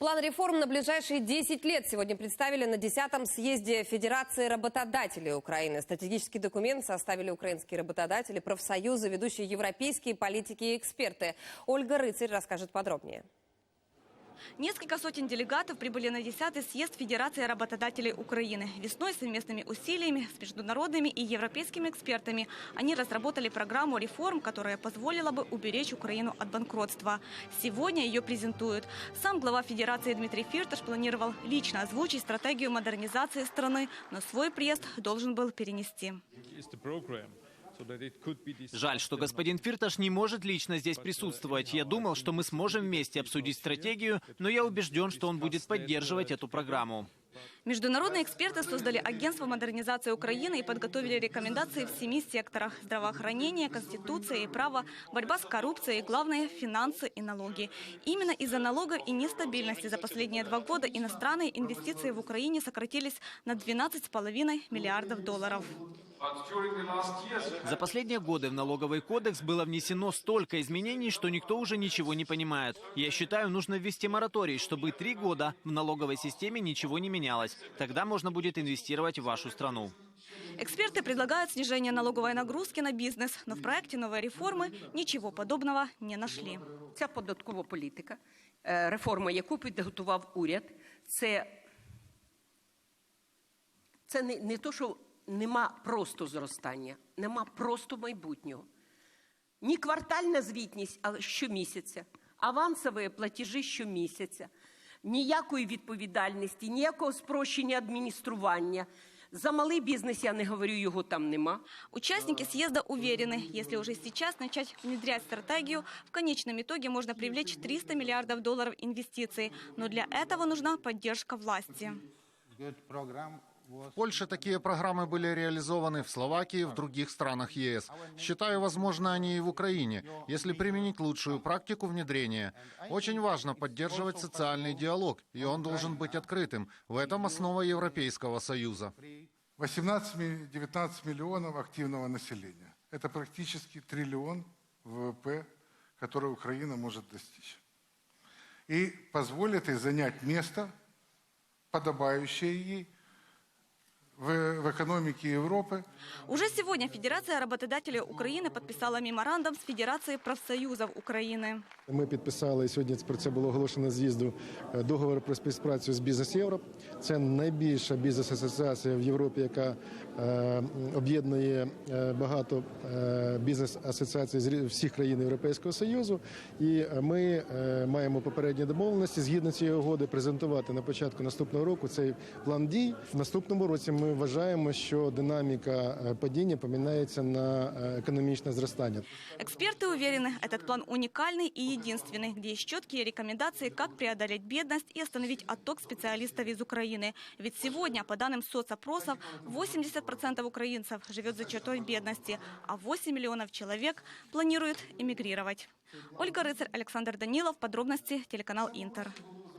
План реформ на ближайшие 10 лет сегодня представили на 10-м съезде Федерации работодателей Украины. Стратегический документ составили украинские работодатели, профсоюзы, ведущие европейские политики и эксперты. Ольга Рыцарь расскажет подробнее. Несколько сотен делегатов прибыли на 10-й съезд Федерации работодателей Украины. Весной совместными усилиями с международными и европейскими экспертами они разработали программу реформ, которая позволила бы уберечь Украину от банкротства. Сегодня ее презентуют. Сам глава Федерации Дмитрий Фирташ планировал лично озвучить стратегию модернизации страны, но свой приезд должен был перенести. Жаль, что господин Фирташ не может лично здесь присутствовать. Я думал, что мы сможем вместе обсудить стратегию, но я убежден, что он будет поддерживать эту программу. Международные эксперты создали агентство модернизации Украины и подготовили рекомендации в семи секторах – здравоохранение, конституция и право, борьба с коррупцией, главное – финансы и налоги. Именно из-за налогов и нестабильности за последние два года иностранные инвестиции в Украине сократились на 12,5 миллиардов долларов. За последние годы в налоговый кодекс было внесено столько изменений, что никто уже ничего не понимает. Я считаю, нужно ввести мораторий, чтобы три года в налоговой системе ничего не менялось. Тогда можно будет инвестировать в вашу страну. Эксперты предлагают снижение налоговой нагрузки на бизнес, но в проекте новой реформы ничего подобного не нашли. Ця податкова політика, реформа, яку підготував уряд, це, це не, не то, що нема просто зростання, нема просто майбутнього. Ні квартальна звітність, але щомісяця, авансові платежі щомісяця, ніякої відповідальності, ніякого спрощення адміністрування. За малий бізнес я не говорю, його там нема. Участники съезда уверены, если уже сейчас начать внедрять стратегию, в конечном итоге можно привлечь 300 миллиардов долларов инвестиций. Но для этого нужна поддержка власти. В Польше такие программы были реализованы, в Словакии, в других странах ЕС. Считаю, возможно, они и в Украине, если применить лучшую практику внедрения. Очень важно поддерживать социальный диалог, и он должен быть открытым. В этом основа Европейского Союза. 18-19 миллионов активного населения. Это практически триллион ВВП, который Украина может достичь. И позволит ей занять место, подобающее ей в, в экономике Европы, Уже сегодня Федерация работодателей Украины подписала меморандум с Федерацией профсоюзов Украины. Ми підписали сьогодні. Про це було оголошено з'їзду е, договор про співпрацю з бізнес Європ. Це найбільша бізнес-асоціація в Європі, яка е, об'єднує е, багато е, бізнес-асоціацій з рі- всіх країн Європейського Союзу. І е, ми е, маємо попередні домовленості згідно цієї угоди презентувати на початку наступного року цей план дій. В наступному році ми вважаємо, що динаміка е, падіння поміняється на е, економічне зростання. Эксперты уверены, этот план уникальный и единственный, где есть четкие рекомендации, как преодолеть бедность и остановить отток специалистов из Украины. Ведь сегодня, по данным соцопросов, 80% украинцев живет за чертой бедности, а 8 миллионов человек планируют эмигрировать. Ольга Рыцарь, Александр Данилов. Подробности телеканал Интер.